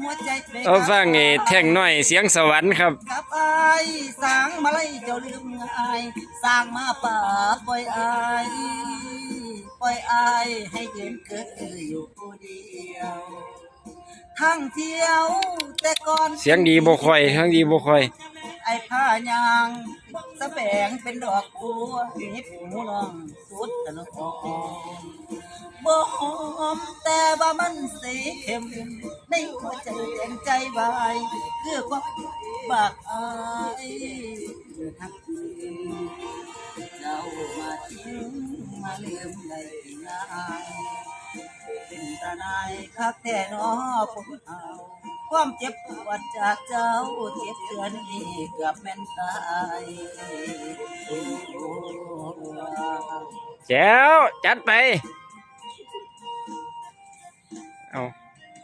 หัวใจเบเอาฟังไอ้แท่งน้อยเสียงสวรรค์ครับกับอายสร้างมาไล่เจ้าลืมอายสร้างมาป่าปล่อยอายปล่อยอายให้ยืนเกิดอยู่ผู้เดียวทั้งเที่ยวแต่ก่อนเสียงดีบ่ค่อยทั้งดีบ่ค่อย ไอ้ผ้ายางสะแบงเป็นดอกบัวนิบหูน้องสุดตะนองบ่หอมแต่ว่ามันสีเข้มในหัวใจแดงใจวายคือความบากอายทักเจ้ามาทิ้งมาลืมได้ง่ายเป็นตาหนายคักแท้นอผมเอา ความเจ็บปวดจากเจ้าเจ็บเทือนนี้เกือบแม่นตายแจ๋วจัดไป เอา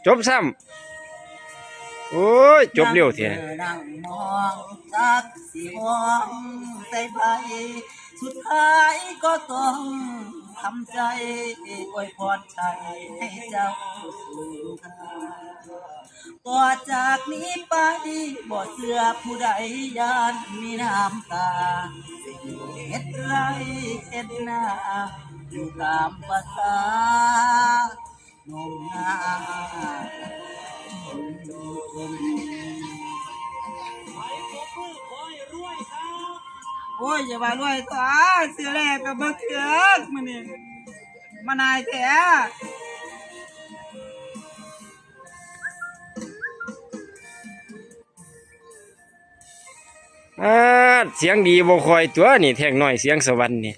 จบซ้ำโอ้ย จบเร็วเถอะนั่งมองจักสิมองใส่ไปสุดท้ายก็ต้อง ทำใจอวยพรใจให้เจ้าสู่ทางต่อจากนี้ไปบ่เสือผู้ใดยานมีน้ำตาเฮ็ดไรเฮ็ดนาอยู่ตามภาษาหนุ่มนา โอ้ยอย่ามารวยตัวเสือแรกกับบักเถือกมันนี่มานายแท้อ่าเสียงดีบ่ค่อยตัวนี่แท่งน้อยเสียงสวรรค์นี่